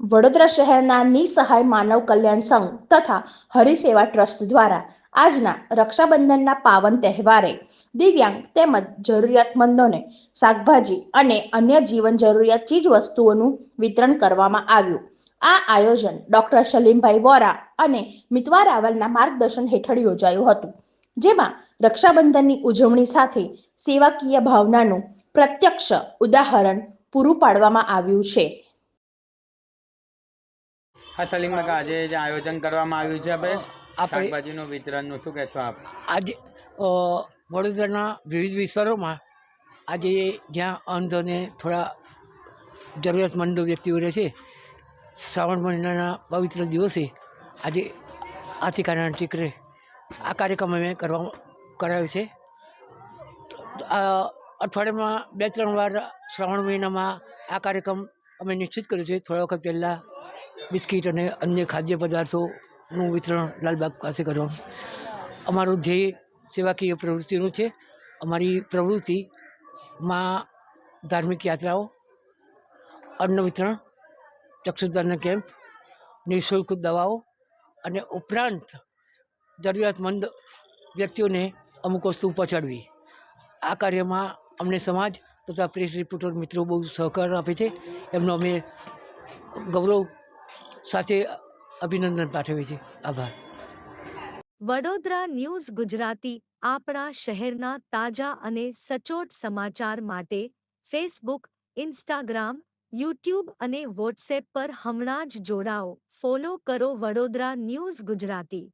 વડોદરા શહેરના નિસહાય માનવ કલ્યાણ સંઘ તથા હરિસેવા ટ્રસ્ટ દ્વારા આજના રક્ષાબંધનના પાવન તહેવારે દિવ્યાંગ તેમજ જરૂરિયાતમંદોને શાકભાજી અને અન્ય જીવન જરૂરિયાત ચીજ વસ્તુઓનું વિતરણ કરવામાં આવ્યું. આ આયોજન ડોક્ટર સલીમભાઈ વોરા અને મિતવા રાવલના માર્ગદર્શન હેઠળ યોજાયું હતું, જેમાં રક્ષાબંધનની ઉજવણી સાથે સેવાકીય ભાવનાનું પ્રત્યક્ષ ઉદાહરણ પૂરું પાડવામાં આવ્યું છે. હા સલીમ કાકા આજે જે આયોજન કરવામાં આવ્યું છે આપણે આપણે શાકભાજીનું વિતરણનું શું કહેશો આપ? આજે વડોદરાના વિવિધ વિસ્તારોમાં આજે જ્યાં અંધ અને થોડા જરૂરિયાતમંદ વ્યક્તિઓ રહે છે શ્રાવણ મહિનાના પવિત્ર દિવસે આજે આથી કારણ ટીકરે આ કાર્યક્રમ અમે કરવા કરાયો છે. અઠવાડિયામાં બે ત્રણ વાર શ્રાવણ મહિનામાં આ કાર્યક્રમ અમે નિશ્ચિત કર્યો છે. થોડા વખત પહેલાં બિસ્કીટ અને અન્ય ખાદ્ય પદાર્થોનું વિતરણ લાલબાગ પાસે કરવાનું અમારું ધ્યેય સેવાકીય પ્રવૃત્તિનું છે. અમારી પ્રવૃત્તિમાં ધાર્મિક યાત્રાઓ, અન્ન વિતરણ ચક્ષુદાન કેમ્પ, નિઃશુલ્ક દવાઓ અને ઉપરાંત જરૂરિયાતમંદ વ્યક્તિઓને અમુક વસ્તુ પહોંચાડવી. આ કાર્યમાં અમને સમાજ તથા પ્રેસ રિપોર્ટર મિત્રો બહુ સહકાર આપે છે. એમનો અમે ગૌરવ સાથે અભિનંદન પાઠવે છે આભાર. વડોદરા ન્યૂઝ ગુજરાતી આપણા શહેરના તાજા અને સચોટ સમાચાર માટે ફેસબુક, ઇન્સ્ટાગ્રામ, યુટ્યુબ અને વોટ્સએપ પર હમણાં જ જોડાઓ. ફોલો કરો વડોદરા ન્યૂઝ ગુજરાતી.